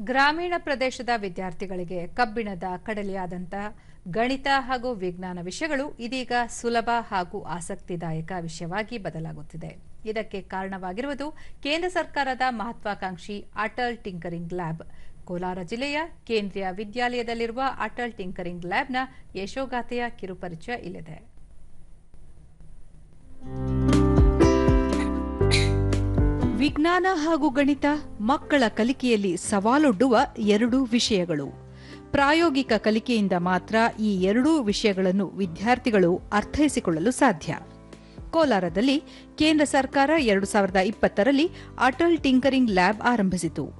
ಗ್ರಾಮೀಣ ಪ್ರದೇಶದ ವಿದ್ಯಾರ್ಥಿಗಳಿಗೆ ಕಬ್ಬಿಣದ ಕಡಲೆಯಾದಂಥ ಗಣಿತ ಹಾಗೂ ವಿಜ್ಞಾನ ವಿಷಯಗಳು ಇದೀಗ ಸುಲಭ ಹಾಗೂ ಆಸಕ್ತಿದಾಯಕ ವಿಷಯವಾಗಿ ಬದಲಾಗುತ್ತಿದೆ. ಇದಕ್ಕೆ ಕಾರಣವಾಗಿರುವುದು ಕೇಂದ್ರ ಸರ್ಕಾರದ ಮಹತ್ವಾಕಾಂಕ್ಷಿ ಅಟಲ್ ಟಿಂಕರಿಂಗ್ ಲ್ಯಾಬ್. ಕೋಲಾರ ಜಿಲ್ಲೆಯ ಕೇಂದ್ರೀಯ ವಿದ್ಯಾಲಯದಲ್ಲಿರುವ ಅಟಲ್ ಟಿಂಕರಿಂಗ್ ಲ್ಯಾಬ್ನ ಯಶೋಗಾಥೆಯ ಕಿರುಪರಿಚಯ ಇಲ್ಲಿದೆ. ವಿಜ್ಞಾನ ಹಾಗೂ ಗಣಿತ ಮಕ್ಕಳ ಕಲಿಕೆಯಲ್ಲಿ ಸವಾಲೊಡ್ಡುವ ಎರಡು ವಿಷಯಗಳು. ಪ್ರಾಯೋಗಿಕ ಕಲಿಕೆಯಿಂದ ಮಾತ್ರ ಈ ಎರಡೂ ವಿಷಯಗಳನ್ನು ವಿದ್ಯಾರ್ಥಿಗಳು ಅರ್ಥೈಸಿಕೊಳ್ಳಲು ಸಾಧ್ಯ. ಕೋಲಾರದಲ್ಲಿ ಕೇಂದ್ರ ಸರ್ಕಾರ ಎರಡು ಸಾವಿರದ ಇಪ್ಪತ್ತರಲ್ಲಿ ಅಟಲ್ ಟಿಂಕರಿಂಗ್ ಲ್ಯಾಬ್ ಆರಂಭಿಸಿತು.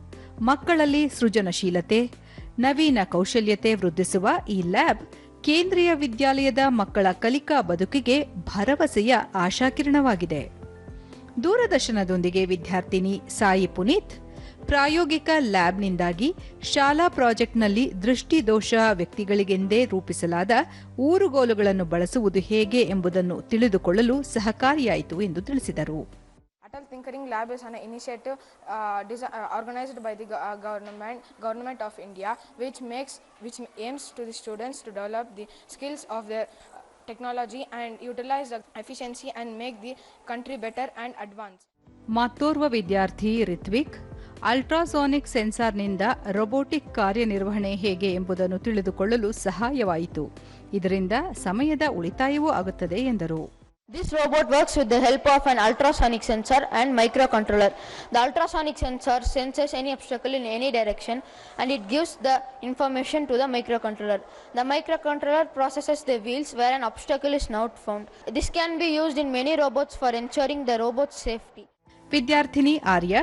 ಮಕ್ಕಳಲ್ಲಿ ಸೃಜನಶೀಲತೆ, ನವೀನ ಕೌಶಲ್ಯತೆ ವೃದ್ಧಿಸುವ ಈ ಲ್ಯಾಬ್ ಕೇಂದ್ರೀಯ ವಿದ್ಯಾಲಯದ ಮಕ್ಕಳ ಕಲಿಕಾ ಬದುಕಿಗೆ ಭರವಸೆಯ ಆಶಾಕಿರಣವಾಗಿದೆ. ದೂರದರ್ಶನದೊಂದಿಗೆ ವಿದ್ಯಾರ್ಥಿನಿ ಸಾಯಿ ಪುನೀತ್ ಪ್ರಾಯೋಗಿಕ ಲ್ಯಾಬ್ನಿಂದಾಗಿ ಶಾಲಾ ಪ್ರಾಜೆಕ್ಟ್ನಲ್ಲಿ ದೃಷ್ಟಿದೋಷ ವ್ಯಕ್ತಿಗಳಿಗೆಂದೇ ರೂಪಿಸಲಾದ ಊರುಗೋಲುಗಳನ್ನು ಬಳಸುವುದು ಹೇಗೆ ಎಂಬುದನ್ನು ತಿಳಿದುಕೊಳ್ಳಲು ಸಹಕಾರಿಯಾಯಿತು ಎಂದು ತಿಳಿಸಿದರು Atal Tinkering Lab is an initiative uh, uh, organized by the uh, government government of India, which makes which aims to the students to develop the skills of their uh, technology and utilize the efficiency and the country better better advance. ಮತ್ತೋರ್ವ ವಿದ್ಯಾರ್ಥಿ Ritvik ultrasonic ಸೆನ್ಸಾರ್ನಿಂದ robotic ಕಾರ್ಯನಿರ್ವಹಣೆ ಹೇಗೆ ಎಂಬುದನ್ನು ತಿಳಿದುಕೊಳ್ಳಲು ಸಹಾಯವಾಯಿತು ಇದರಿಂದ ಸಮಯದ ಉಳಿತಾಯವೂ ಆಗುತ್ತದೆ ಎಂದರು This robot works with the help of an ultrasonic sensor and microcontroller. The ultrasonic sensor senses any obstacle in any direction and it gives the information to the microcontroller. The microcontroller processes the wheels where an obstacle is not found. This can be used in many robots for ensuring the robot's safety. ವಿದ್ಯಾರ್ಥಿನಿ Arya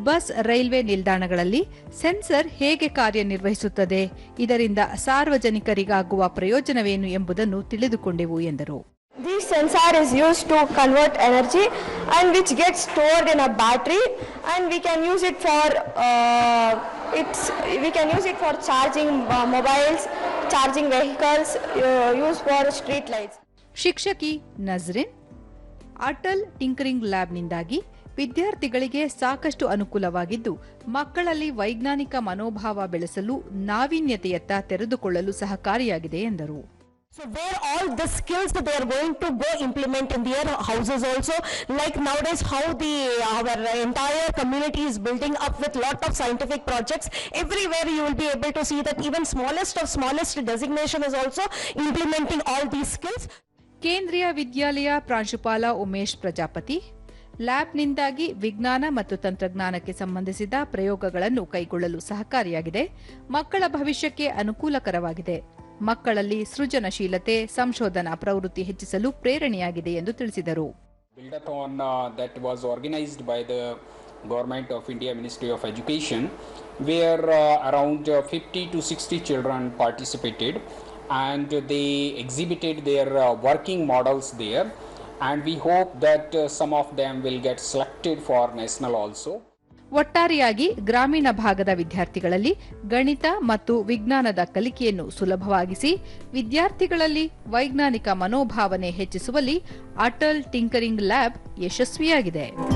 bus railway ನಿಲ್ದಾಣಗಳಲ್ಲಿ sensor ಹೇಗೆ ಕಾರ್ಯನಿರ್ವಹಿಸುತ್ತದೆ ಇದರಿಂದ ಸಾರ್ವಜನಿಕರಿಗಾಗುವ ಪ್ರಯೋಜನವೇನು ಎಂಬುದನ್ನು ತಿಳಿದುಕೊಂಡೆವು ಎಂದರು This sensor is used to convert energy and which gets stored in a battery and we can use it for uh, it's we can use it for charging uh, mobiles, charging vehicles, uh, used for street lights. ಶಿಕ್ಷಕಿ Nazrin Atal tinkering ಲ್ಯಾಬ್ನಿಂದಾಗಿ ವಿದ್ಯಾರ್ಥಿಗಳಿಗೆ ಸಾಕಷ್ಟು ಅನುಕೂಲವಾಗಿದ್ದು ಮಕ್ಕಳಲ್ಲಿ ವೈಜ್ಞಾನಿಕ ಮನೋಭಾವ ಬೆಳೆಸಲು ನಾವೀನ್ಯತೆಯತ್ತ ತೆರೆದುಕೊಳ್ಳಲು ಸಹಕಾರಿಯಾಗಿದೆ ಎಂದರು So where all the skills that they are going to go implement in their houses also, like nowadays how the our entire community is building up with lot of scientific projects. Everywhere you will be able to see that even smallest of smallest designation is also implementing all these skills. ಕೇಂದ್ರೀಯ ವಿದ್ಯಾಲಯ ಪ್ರಾಂಶುಪಾಲ ಉಮೇಶ್ ಪ್ರಜಾಪತಿ ಲ್ಯಾಬ್ನಿಂದಾಗಿ ವಿಜ್ಞಾನ ಮತ್ತು ತಂತ್ರಜ್ಞಾನಕ್ಕೆ ಸಂಬಂಧಿಸಿದ ಪ್ರಯೋಗಗಳನ್ನು ಕೈಗೊಳ್ಳಲು ಸಹಕಾರಿಯಾಗಿದೆ ಮಕ್ಕಳ ಭವಿಷ್ಯಕ್ಕೆ ಅನುಕೂಲಕರವಾಗಿದೆ ಮಕ್ಕಳಲ್ಲಿ ಸೃಜನಶೀಲತೆ ಸಂಶೋಧನಾ ಪ್ರವೃತ್ತಿ ಹೆಚ್ಚಿಸಲು ಪ್ರೇರಣೆಯಾಗಿದೆ ಎಂದು ತಿಳಿಸಿದರು uh, government of india ministry of education where uh, around uh, 50 to 60 children participated and they exhibited their uh, working models there and we hope that uh, some of them will get selected for national also ಒಟ್ಟಾರೆಯಾಗಿ ಗ್ರಾಮೀಣ ಭಾಗದ ವಿದ್ಯಾರ್ಥಿಗಳಲ್ಲಿ ಗಣಿತ ಮತ್ತು ವಿಜ್ಞಾನದ ಕಲಿಕೆಯನ್ನು ಸುಲಭವಾಗಿಸಿ ವಿದ್ಯಾರ್ಥಿಗಳಲ್ಲಿ ವೈಜ್ಞಾನಿಕ ಮನೋಭಾವನೆ ಹೆಚ್ಚಿಸುವಲ್ಲಿ ಅಟಲ್ ಟಿಂಕರಿಂಗ್ ಲ್ಯಾಬ್ ಯಶಸ್ವಿಯಾಗಿದೆ.